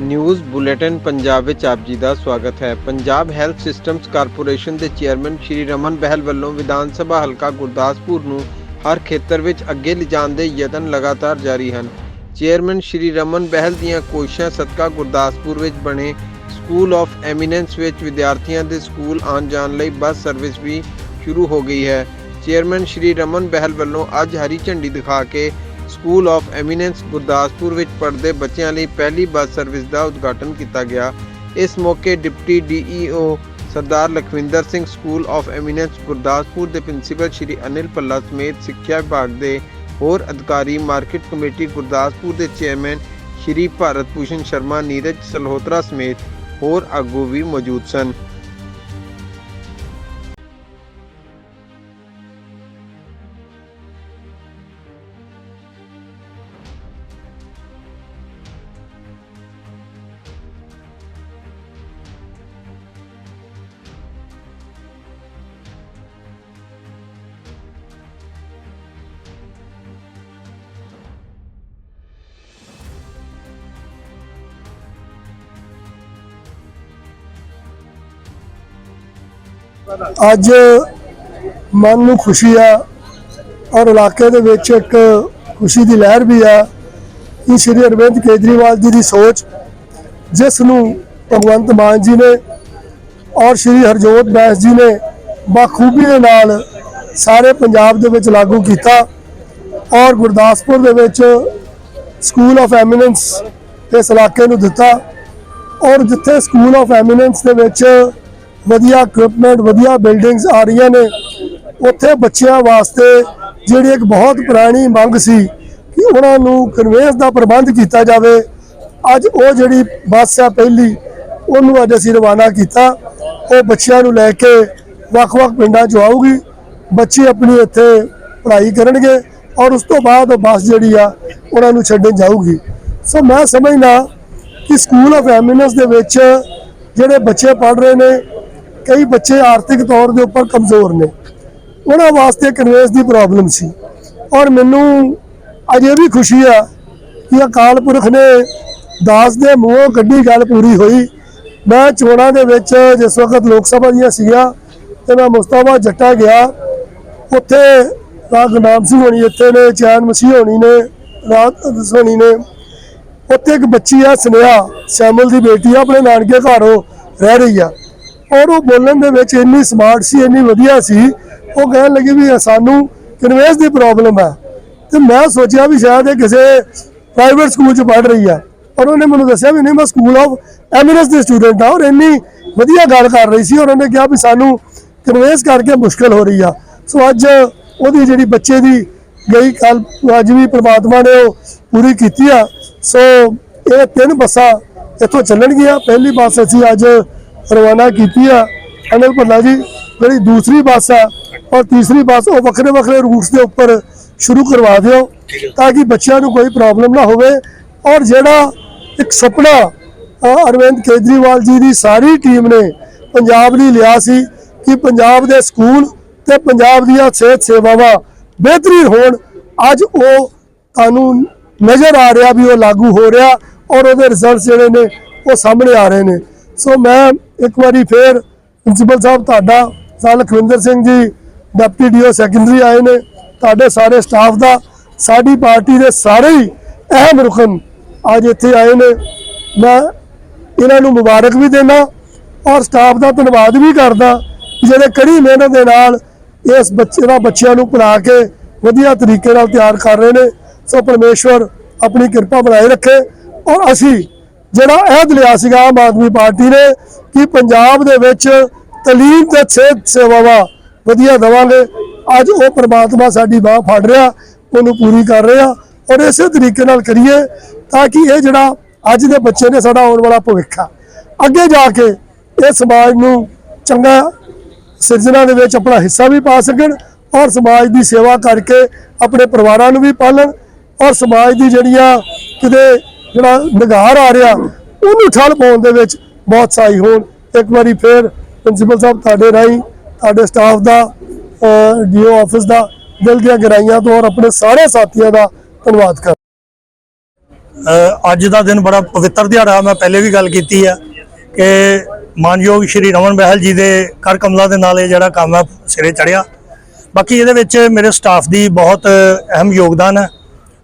News bulletin Punjab ਵਿੱਚ ਆਪ ਜੀ ਦਾ ਸਵਾਗਤ ਹੈ। ਪੰਜਾਬ ਹੈਲਥ ਸਿਸਟਮਸ ਕਾਰਪੋਰੇਸ਼ਨ ਦੇ ਚੇਅਰਮੈਨ ਸ਼੍ਰੀ ਰਮਨ ਬਹਿਲ ਵੱਲੋਂ ਵਿਧਾਨ ਸਭਾ ਹਲਕਾ ਗੁਰਦਾਸਪੁਰ ਨੂੰ ਹਰ ਖੇਤਰ ਵਿੱਚ ਅੱਗੇ ਲਿਜਾਣ ਦੇ ਯਤਨ ਲਗਾਤਾਰ ਜਾਰੀ ਹਨ। ਚੇਅਰਮੈਨ ਸ਼੍ਰੀ ਰਮਨ ਬਹਿਲ ਦੀਆਂ ਕੋਸ਼ਿਸ਼ਾਂ ਸਦਕਾ ਗੁਰਦਾਸਪੁਰ ਵਿੱਚ ਬਣੇ ਸਕੂਲ ਆਫ ਐਮੀਨੈਂਸ ਵਿੱਚ ਵਿਦਿਆਰਥੀਆਂ ਦੇ ਸਕੂਲ ਆਉਣ ਜਾਣ ਲਈ ਬੱਸ ਸਰਵਿਸ ਵੀ ਸ਼ੁਰੂ ਹੋ ਗਈ ਹੈ। ਚੇਅਰਮੈਨ ਸ਼੍ਰੀ ਰਮਨ ਬਹਿਲ ਵੱਲੋਂ ਅੱਜ ਹਰੀ ਝੰਡੀ ਦਿਖਾ ਕੇ ਸਕੂਲ ਆਫ ਐਮੀਨੈਂਸ ਗੁਰਦਾਸਪੁਰ ਵਿੱਚ ਪੜ੍ਹਦੇ ਬੱਚਿਆਂ ਲਈ ਪਹਿਲੀ ਬੱਸ ਸਰਵਿਸ ਦਾ ਉਦਘਾਟਨ ਕੀਤਾ ਗਿਆ। ਇਸ ਮੌਕੇ deputy DEO Sardar Lakhwinder Singh school of eminence Gurdaspur ਦੇ ਪ੍ਰਿੰਸੀਪਲ ਸ਼੍ਰੀ ਅਨਿਲ ਪੱਲਾ ਸਮੇਤ ਸਿੱਖਿਆ ਵਿਭਾਗ ਦੇ ਹੋਰ ਅਧਿਕਾਰੀ, ਮਾਰਕੀਟ ਕਮੇਟੀ ਗੁਰਦਾਸਪੁਰ ਦੇ ਚੇਅਰਮੈਨ ਸ਼੍ਰੀ ਭਾਰਤ ਭੂਸ਼ਣ ਸ਼ਰਮਾ, ਨੀਰਜ ਸਲਹੋਤਰਾ ਸਮੇਤ ਹੋਰ ਆਗੂ ਵੀ ਮੌਜੂਦ ਸਨ। ਅੱਜ ਮਨ ਨੂੰ ਖੁਸ਼ੀ ਆ ਔਰ ਇਲਾਕੇ ਦੇ ਵਿੱਚ ਇੱਕ ਖੁਸ਼ੀ ਦੀ ਲਹਿਰ ਵੀ ਆ ਕਿ ਸ਼੍ਰੀ ਅਰਵਿੰਦ ਕੇਜਰੀਵਾਲ ਜੀ ਦੀ ਸੋਚ, ਜਿਸ ਨੂੰ ਭਗਵੰਤ ਮਾਨ ਜੀ ਨੇ ਔਰ ਸ਼੍ਰੀ ਹਰਜੋਤ ਬੈਸ ਜੀ ਨੇ ਬਾਖੂਬੀ ਦੇ ਨਾਲ ਸਾਰੇ ਪੰਜਾਬ ਦੇ ਵਿੱਚ ਲਾਗੂ ਕੀਤਾ ਔਰ ਗੁਰਦਾਸਪੁਰ ਦੇ ਵਿੱਚ ਸਕੂਲ ਆਫ ਐਮੀਨੈਂਸ ਇਸ ਇਲਾਕੇ ਨੂੰ ਦਿੱਤਾ ਔਰ ਜਿੱਥੇ ਸਕੂਲ ਆਫ ਐਮੀਨੈਂਸ ਦੇ ਵਿੱਚ ਵਧੀਆ ਇਕਵਿਪਮੈਂਟ ਵਧੀਆ ਬਿਲਡਿੰਗਸ ਆ ਰਹੀਆਂ ਨੇ। ਉੱਥੇ ਬੱਚਿਆਂ ਵਾਸਤੇ ਜਿਹੜੀ ਇੱਕ ਬਹੁਤ ਪੁਰਾਣੀ ਮੰਗ ਸੀ ਕਿ ਉਹਨਾਂ ਨੂੰ ਕਨਵੇਂਸ ਦਾ ਪ੍ਰਬੰਧ ਕੀਤਾ ਜਾਵੇ। ਅੱਜ ਉਹ ਜਿਹੜੀ ਬੱਸ ਆ ਪਹਿਲੀ, ਉਹਨੂੰ ਅੱਜ ਅਸੀਂ ਰਵਾਨਾ ਕੀਤਾ। ਉਹ ਬੱਚਿਆਂ ਨੂੰ ਲੈ ਕੇ ਵੱਖ-ਵੱਖ ਪਿੰਡਾਂ 'ਚ ਆਊਗੀ। ਬੱਚੇ ਆਪਣੀ ਇੱਥੇ ਪੜ੍ਹਾਈ ਕਰਨਗੇ ਔਰ ਉਸ ਤੋਂ ਬਾਅਦ ਉਹ ਬੱਸ ਜਿਹੜੀ ਆ, ਉਹਨਾਂ ਨੂੰ ਛੱਡਣ ਜਾਊਗੀ। ਸੋ ਮੈਂ ਸਮਝਦਾ ਕਿ ਸਕੂਲ ਆਫ ਐਮਿਨੈਂਸ ਦੇ ਵਿੱਚ ਜਿਹੜੇ ਬੱਚੇ ਪੜ੍ਹ ਰਹੇ ਨੇ ਕਈ ਬੱਚੇ ਆਰਥਿਕ ਤੌਰ ਦੇ ਉੱਪਰ ਕਮਜ਼ੋਰ ਨੇ। ਉਹਨਾਂ ਵਾਸਤੇ ਕਨਵੇਸ ਦੀ ਪ੍ਰੋਬਲਮ ਸੀ। ਔਰ ਮੈਨੂੰ ਅਜੇ ਵੀ ਖੁਸ਼ੀ ਆ ਕਿ ਅਕਾਲ ਪੁਰਖ ਨੇ ਦਾਸ ਦੇ ਮੂੰਹੋਂ ਕੱਢੀ ਗੱਲ ਪੂਰੀ ਹੋਈ। ਮੈਂ ਚੋਣਾਂ ਦੇ ਵਿੱਚ ਜਿਸ ਵਕਤ ਲੋਕ ਸਭਾ ਦੀਆਂ ਸੀਗੀਆਂ ਤੇ ਮੈਂ ਮੁਸਤਾਫਾ ਜੱਟਾ ਗਿਆ, ਉੱਥੇ ਰਾਜ ਗੁਰਨਾਮ ਸਿੰਘ ਹੋਣੀ ਇੱਥੇ ਨੇ, ਚੈਨ ਮਸੀਹ ਹੋਣੀ ਨੇ ਰਾਤ ਹੋਣੀ ਨੇ। ਉੱਥੇ ਇੱਕ ਬੱਚੀ ਆ ਸੁਨੇਹਾ, ਸ਼ੈਮਲ ਦੀ ਬੇਟੀ ਆ, ਆਪਣੇ ਨਾਨਕੇ ਘਰੋਂ ਰਹਿ ਰਹੀ ਆ। ਔਰ ਉਹ ਬੋਲਣ ਦੇ ਵਿੱਚ ਇੰਨੀ ਸਮਾਰਟ ਸੀ, ਇੰਨੀ ਵਧੀਆ ਸੀ, ਉਹ ਕਹਿਣ ਲੱਗੀ ਵੀ ਸਾਨੂੰ ਕਨਵੇਸ ਦੀ ਪ੍ਰੋਬਲਮ ਹੈ। ਤੇ ਮੈਂ ਸੋਚਿਆ ਵੀ ਸ਼ਾਇਦ ਇਹ ਕਿਸੇ ਪ੍ਰਾਈਵੇਟ ਸਕੂਲ 'ਚ ਪੜ੍ਹ ਰਹੀ ਆ ਔਰ ਉਹਨੇ ਮੈਨੂੰ ਦੱਸਿਆ ਵੀ ਨਹੀਂ, ਮੈਂ ਸਕੂਲ ਆਫ ਐਮਿਨੈਂਸ ਦੇ ਸਟੂਡੈਂਟ ਆ ਔਰ ਇੰਨੀ ਵਧੀਆ ਗੱਲ ਕਰ ਰਹੀ ਸੀ ਔਰ ਉਹਨੇ ਕਿਹਾ ਵੀ ਸਾਨੂੰ ਕਨਵੇਸ ਕਰਕੇ ਮੁਸ਼ਕਲ ਹੋ ਰਹੀ ਆ। ਸੋ ਅੱਜ ਉਹਦੀ ਜਿਹੜੀ ਬੱਚੇ ਦੀ ਗਈ ਕੱਲ, ਅੱਜ ਵੀ ਪ੍ਰਮਾਤਮਾ ਨੇ ਉਹ ਪੂਰੀ ਕੀਤੀ ਆ। ਸੋ ਇਹ ਤਿੰਨ ਬੱਸਾਂ ਇੱਥੋਂ ਚੱਲਣਗੀਆਂ। ਪਹਿਲੀ ਬੱਸ ਅਸੀਂ ਅੱਜ ਰਵਾਨਾ ਕੀਤੀ ਆ। ਅਨਿਲ ਭੱਲਾ ਜੀ, ਜਿਹੜੀ ਦੂਸਰੀ ਬੱਸ ਆ ਔਰ ਤੀਸਰੀ ਬੱਸ, ਉਹ ਵੱਖਰੇ ਵੱਖਰੇ ਰੂਟਸ ਦੇ ਉੱਪਰ ਸ਼ੁਰੂ ਕਰਵਾ ਦਿਓ ਤਾਂ ਕਿ ਬੱਚਿਆਂ ਨੂੰ ਕੋਈ ਪ੍ਰੋਬਲਮ ਨਾ ਹੋਵੇ। ਔਰ ਜਿਹੜਾ ਇੱਕ ਸੁਪਨਾ ਅਰਵਿੰਦ ਕੇਜਰੀਵਾਲ ਜੀ ਦੀ ਸਾਰੀ ਟੀਮ ਨੇ ਪੰਜਾਬ ਲਈ ਲਿਆ ਸੀ ਕਿ ਪੰਜਾਬ ਦੇ ਸਕੂਲ ਤੇ ਪੰਜਾਬ ਦੀਆਂ ਸਿਹਤ ਸੇਵਾਵਾਂ ਬਿਹਤਰੀਨ ਹੋਣ। ਅੱਜ ਉਹ ਕਾਨੂੰਨ ਨਜ਼ਰ ਆ ਰਿਹਾ ਵੀ ਉਹ ਲਾਗੂ ਹੋ ਰਿਹਾ ਔਰ ਉਹਦੇ ਰਿਜ਼ਲਟਸ ਜਿਹੜੇ ਨੇ ਉਹ ਸਾਹਮਣੇ ਆ ਰਹੇ ਨੇ। ਸੋ ਮੈਂ ਇੱਕ ਵਾਰੀ ਫੇਰ ਪ੍ਰਿੰਸੀਪਲ ਸਾਹਿਬ, ਤੁਹਾਡਾ sir Lakhwinder Singh ji, deputy DO secondary ਆਏ ਨੇ। ਤੁਹਾਡੇ ਸਾਰੇ ਸਟਾਫ ਦਾ, ਸਾਡੀ ਪਾਰਟੀ ਦੇ ਸਾਰੇ ਹੀ ਅਹਿਮ ਰੁਕਨ ਅੱਜ ਇੱਥੇ ਆਏ ਨੇ। ਮੈਂ ਇਹਨਾਂ ਨੂੰ ਮੁਬਾਰਕ ਵੀ ਦੇਣਾ ਔਰ ਸਟਾਫ ਦਾ ਧੰਨਵਾਦ ਵੀ ਕਰਦਾ ਜਿਹੜੇ ਕੜੀ ਮਿਹਨਤ ਦੇ ਨਾਲ ਇਸ ਬੱਚੇ ਦਾ ਬੱਚਿਆਂ ਨੂੰ ਪੜ੍ਹਾ ਕੇ ਵਧੀਆ ਤਰੀਕੇ ਨਾਲ ਤਿਆਰ ਕਰ ਰਹੇ ਨੇ। ਸੋ ਪਰਮੇਸ਼ਵਰ ਆਪਣੀ ਕਿਰਪਾ ਬਣਾਏ ਰੱਖੇ ਔਰ ਅਸੀਂ ਜਿਹੜਾ ਅਹਿਦ ਲਿਆ ਸੀਗਾ ਆਮ ਆਦਮੀ ਪਾਰਟੀ ਨੇ ਕਿ ਪੰਜਾਬ ਦੇ ਵਿੱਚ ਤਾਲੀਮ ਤੇ ਸਿਹਤ ਸੇਵਾਵਾਂ ਵਧੀਆ ਦੇਵਾਂਗੇ। ਅੱਜ ਉਹ ਪ੍ਰਮਾਤਮਾ ਸਾਡੀ ਬਾਹ ਫੜ ਰਿਹਾ, ਉਹਨੂੰ ਪੂਰੀ ਕਰ ਰਿਹਾ ਔਰ ਇਸੇ ਤਰੀਕੇ ਨਾਲ ਕਰੀਏ ਤਾਂ ਕਿ ਇਹ ਜਿਹੜਾ ਅੱਜ ਦੇ ਬੱਚੇ ਨੇ ਸਾਡਾ ਆਉਣ ਵਾਲਾ ਭਵਿੱਖ ਆ। ਅੱਗੇ ਜਾ ਕੇ ਇਹ ਸਮਾਜ ਨੂੰ ਚੰਗਾ ਸਿਰਜਣਾ ਦੇ ਵਿੱਚ ਆਪਣਾ ਹਿੱਸਾ ਵੀ ਪਾ ਸਕਣ ਔਰ ਸਮਾਜ ਦੀ ਸੇਵਾ ਕਰਕੇ ਆਪਣੇ ਪਰਿਵਾਰਾਂ ਨੂੰ ਵੀ ਪਾਲਣ ਔਰ ਸਮਾਜ ਦੀ ਜਿਹੜੀਆਂ ਕਿਤੇ ਜਿਹੜਾ ਨਿਗਾਰ ਆ ਰਿਹਾ, ਉਹਨੂੰ ਠੱਲ ਪਾਉਣ ਦੇ ਵਿੱਚ ਬਹੁਤ ਸਹਾਈ ਹੋਣ। ਇੱਕ ਵਾਰੀ ਫੇਰ ਪ੍ਰਿੰਸੀਪਲ ਸਾਹਿਬ ਤੁਹਾਡੇ ਰਾਹੀਂ, ਤੁਹਾਡੇ ਸਟਾਫ ਦਾ ਡੀਓ ਆਫਿਸ ਦਾ ਦਿਲ ਦੀਆਂ ਗਹਿਰਾਈਆਂ ਤੋਂ ਔਰ ਆਪਣੇ ਸਾਰੇ ਸਾਥੀਆਂ ਦਾ ਧੰਨਵਾਦ ਕਰ ਅੱਜ ਦਾ ਦਿਨ ਬੜਾ ਪਵਿੱਤਰ ਦਿਹਾੜਾ, ਮੈਂ ਪਹਿਲੇ ਵੀ ਗੱਲ ਕੀਤੀ ਆ ਕਿ ਮਾਨਯੋਗ ਸ਼੍ਰੀ ਰਮਨ ਬਹਿਲ ਜੀ ਦੇ ਕਰ ਕਮਲਾ ਦੇ ਨਾਲ ਇਹ ਜਿਹੜਾ ਕੰਮ ਹੈ ਸਿਰੇ ਚੜਿਆ ਬਾਕੀ ਇਹਦੇ ਵਿੱਚ ਮੇਰੇ ਸਟਾਫ ਦੀ ਬਹੁਤ ਅਹਿਮ ਯੋਗਦਾਨ ਹੈ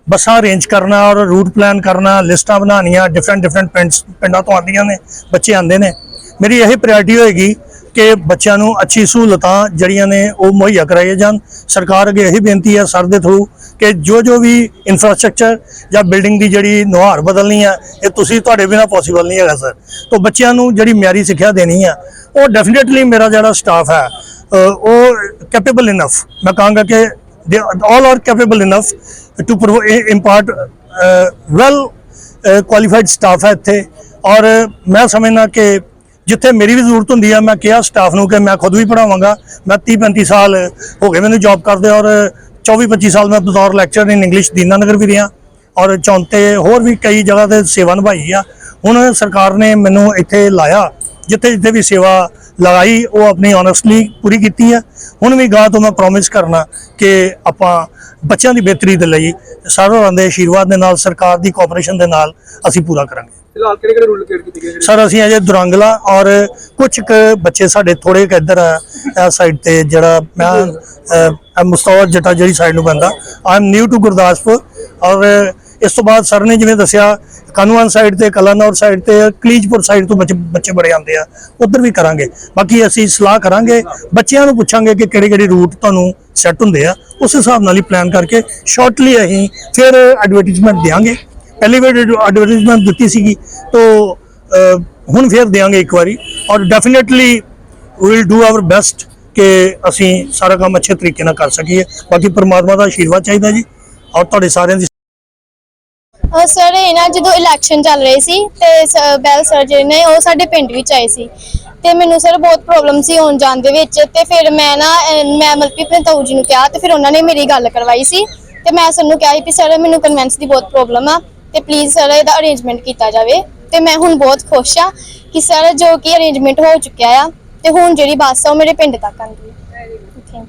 ਬੱਸਾਂ ਅਰੇਂਜ ਕਰਨਾ ਔਰ ਰੂਟ ਪਲਾਨ ਕਰਨਾ, ਲਿਸਟਾਂ ਬਣਾਉਣੀਆਂ ਡਿਫਰੈਂਟ ਡਿਫਰੈਂਟ ਪਿੰਡਸ ਪਿੰਡਾਂ ਤੋਂ ਆਉਂਦੀਆਂ ਨੇ, ਬੱਚੇ ਆਉਂਦੇ ਨੇ। ਮੇਰੀ ਇਹ ਪ੍ਰਾਇੋਰਟੀ ਹੋਏਗੀ ਕਿ ਬੱਚਿਆਂ ਨੂੰ ਅੱਛੀ ਸਹੂਲਤਾਂ ਜਿਹੜੀਆਂ ਨੇ ਉਹ ਮੁਹੱਈਆ ਕਰਾਈਆਂ ਜਾਣ। ਸਰਕਾਰ ਅੱਗੇ ਇਹੀ ਬੇਨਤੀ ਹੈ ਸਰ ਦੇ ਥਰੂ ਕਿ ਜੋ ਜੋ ਵੀ ਇਨਫਰਾਸਟ੍ਰਕਚਰ ਜਾਂ ਬਿਲਡਿੰਗ ਦੀ ਜਿਹੜੀ ਨੁਹਾਰ ਬਦਲਣੀ ਹੈ ਇਹ ਤੁਸੀਂ ਤੁਹਾਡੇ ਬਿਨਾ ਪੋਸੀਬਲ ਨਹੀਂ ਹੈਗਾ ਸਰ। ਤੋਂ ਬੱਚਿਆਂ ਨੂੰ ਜਿਹੜੀ ਮਿਆਰੀ ਸਿੱਖਿਆ ਦੇਣੀ ਹੈ ਉਹ ਡੈਫੀਨਿਟਲੀ ਮੇਰਾ ਜਿਹੜਾ ਸਟਾਫ ਹੈ ਉਹ ਕੈਪੇਬਲ ਇਨਫ ਮੈਂ ਕਹਾਂਗਾ ਕਿ they all are capable enough to provo- i- impart uh, well uh, ਹੈ ਇੱਥੇ। ਔਰ ਮੈਂ ਸਮਝਦਾ ਕਿ ਜਿੱਥੇ ਮੇਰੀ ਵੀ ਜ਼ਰੂਰਤ ਹੁੰਦੀ ਆ ਮੈਂ ਕਿਹਾ ਸਟਾਫ ਨੂੰ ਕਿ ਮੈਂ ਖੁਦ ਵੀ ਪੜਾਵਾਂਗਾ ਮੈਂ 30 35 ਸਾਲ ਹੋ ਗਏ ਮੈਨੂੰ ਜੌਬ ਕਰਦੇ ਔਰ 24 25 ਸਾਲ ਮੈਂ ਬਤੌਰ ਲੈਕਚਰ ਇਨ ਇੰਗਲਿਸ਼ ਦੀਨਾਨਗਰ ਵੀ ਰਿਹਾ। ਔਰ ਚੌਂਤੇ ਹੋਰ ਵੀ ਕਈ ਜਗ੍ਹਾ ਤੇ ਸੇਵਾ ਨਿਭਾਈ ਆ। ਹੁਣ ਸਰਕਾਰ ਨੇ ਮੈਨੂੰ ਇੱਥੇ ਲਾਇਆ। ਜਿੱਥੇ ਜਿੱਥੇ ਵੀ ਸੇਵਾ ਲਗਾਈ ਉਹ ਆਪਣੀ ਓਨੈਸਟਲੀ ਪੂਰੀ ਕੀਤੀ ਹੈ ਹੁਣ ਵੀ ਗਾਂ ਤੋਂ ਮੈਂ ਪ੍ਰੋਮਿਸ ਕਰਨਾ ਕਿ ਆਪਾਂ ਬੱਚਿਆਂ ਦੀ ਬਿਹਤਰੀ ਦੇ ਲਈ ਸਾਰਿਆਂ ਦੇ ਆਸ਼ੀਰਵਾਦ ਦੇ ਨਾਲ ਸਰਕਾਰ ਦੀ ਕੋਆਪਰੇਸ਼ਨ ਦੇ ਨਾਲ ਅਸੀਂ ਪੂਰਾ ਕਰਾਂਗੇ। ਫਿਲਹਾਲ ਕਿਹੜੇ ਕਿਹੜੇ ਰੂਲ ਲੋਕੇਟ ਕੀਤੇ ਗਏ ਜਿਹੜੇ ਸਰ ਅਸੀਂ ਅਜੇ ਦੁਰੰਗਲਾ ਔਰ ਕੁਝ ਕੁ ਬੱਚੇ ਸਾਡੇ ਥੋੜੇ ਕੁ ਇੱਧਰ ਆ ਇਹ ਸਾਈਡ ਤੇ ਜਿਹੜਾ ਮੈਂ ਅਹ, ਮੁਸਤਫਾ ਜੱਟਾ ਜਿਹੜੀ ਸਾਈਡ ਨੂੰ ਪੈਂਦਾ। I am new to Gurdaspur ਔਰ ਇਸ ਤੋਂ ਬਾਅਦ ਸਰ ਨੇ ਜਿਵੇਂ ਦੱਸਿਆ, ਕਾਨੂੰਨ ਸਾਈਡ ਤੇ, ਕਲਾਨੌਰ ਸਾਈਡ ਤੇ, ਕਲੀਜਪੁਰ ਸਾਈਡ ਤੋਂ ਬੱਚੇ ਬੱਚੇ ਬੜੇ ਆਉਂਦੇ ਆ, ਉਧਰ ਵੀ ਕਰਾਂਗੇ। ਬਾਕੀ ਅਸੀਂ ਸਲਾਹ ਕਰਾਂਗੇ, ਬੱਚਿਆਂ ਨੂੰ ਪੁੱਛਾਂਗੇ ਕਿ ਕਿਹੜੇ ਕਿਹੜੇ ਰੂਟ ਤੁਹਾਨੂੰ ਸੈੱਟ ਹੁੰਦੇ ਆ, ਉਸ ਹਿਸਾਬ ਨਾਲ ਹੀ ਪਲਾਨ ਕਰਕੇ ਸ਼ਾਰਟਲੀ ਅਸੀਂ ਫਿਰ ਐਡਵਰਟਾਈਜ਼ਮੈਂਟ ਦੇਵਾਂਗੇ ਪਹਿਲੀ ਵਾਰ ਐਡਵਰਟਾਈਜ਼ਮੈਂਟ ਦਿੱਤੀ ਸੀਗੀ, ਤੋਂ ਹੁਣ ਫਿਰ ਦੇਵਾਂਗੇ ਇੱਕ ਵਾਰੀ। ਔਰ definitely we will do our best ਕਿ ਅਸੀਂ ਸਾਰਾ ਕੰਮ ਅੱਛੇ ਤਰੀਕੇ ਨਾਲ ਕਰ ਸਕੀਏ। ਬਾਕੀ ਪਰਮਾਤਮਾ ਦਾ ਆਸ਼ੀਰਵਾਦ ਚਾਹੀਦਾ ਜੀ। ਔਰ ਤੁਹਾਡੇ ਸਾਰਿਆਂ ਦੀ ਸਰ ਇਹ ਨਾ ਜਦੋਂ ਇਲੈਕਸ਼ਨ ਚੱਲ ਰਹੇ ਸੀ ਤੇ ਸ- ਬੈਲ ਸਰ ਜਿਹੜੇ ਨੇ ਉਹ ਸਾਡੇ ਪਿੰਡ ਵਿੱਚ ਆਏ ਸੀ। ਤੇ ਮੈਨੂੰ ਸਰ ਬਹੁਤ ਪ੍ਰੋਬਲਮ ਸੀ ਆਉਣ ਜਾਣ ਦੇ ਵਿੱਚ ਤੇ ਫਿਰ ਮੈਂ ਨਾ ਅਹ, ਮੈਂ ਮਤਲਬ ਕਿ ਆਪਣੇ ਤਾਊ ਜੀ ਨੂੰ ਕਿਹਾ ਤੇ ਫਿਰ ਉਹਨਾਂ ਨੇ ਮੇਰੀ ਗੱਲ ਕਰਵਾਈ ਸੀ। ਤੇ ਮੈਂ ਸਰ ਨੂੰ ਕਿਹਾ ਸੀ ਵੀ ਸਰ ਮੈਨੂੰ ਕਨਵੈਂਸ ਦੀ ਬਹੁਤ ਪ੍ਰੋਬਲਮ ਆ ਤੇ ਪਲੀਜ਼ ਸਰ ਇਹਦਾ ਅਰੇਂਜਮੈਂਟ ਕੀਤਾ ਜਾਵੇ। ਤੇ ਮੈਂ ਹੁਣ ਬਹੁਤ ਖੁਸ਼ ਆ ਕਿ ਸਰ ਜੋ ਕਿ ਅਰੇਂਜਮੈਂਟ ਹੋ ਚੁੱਕਿਆ ਆ ਤੇ ਹੁਣ ਜਿਹੜੀ ਬੱਸ ਆ ਉਹ ਮੇਰੇ ਪਿੰਡ ਤੱਕ ਆਉਂਦੀ। ਹੈ ਥੈਂਕ ਯੂ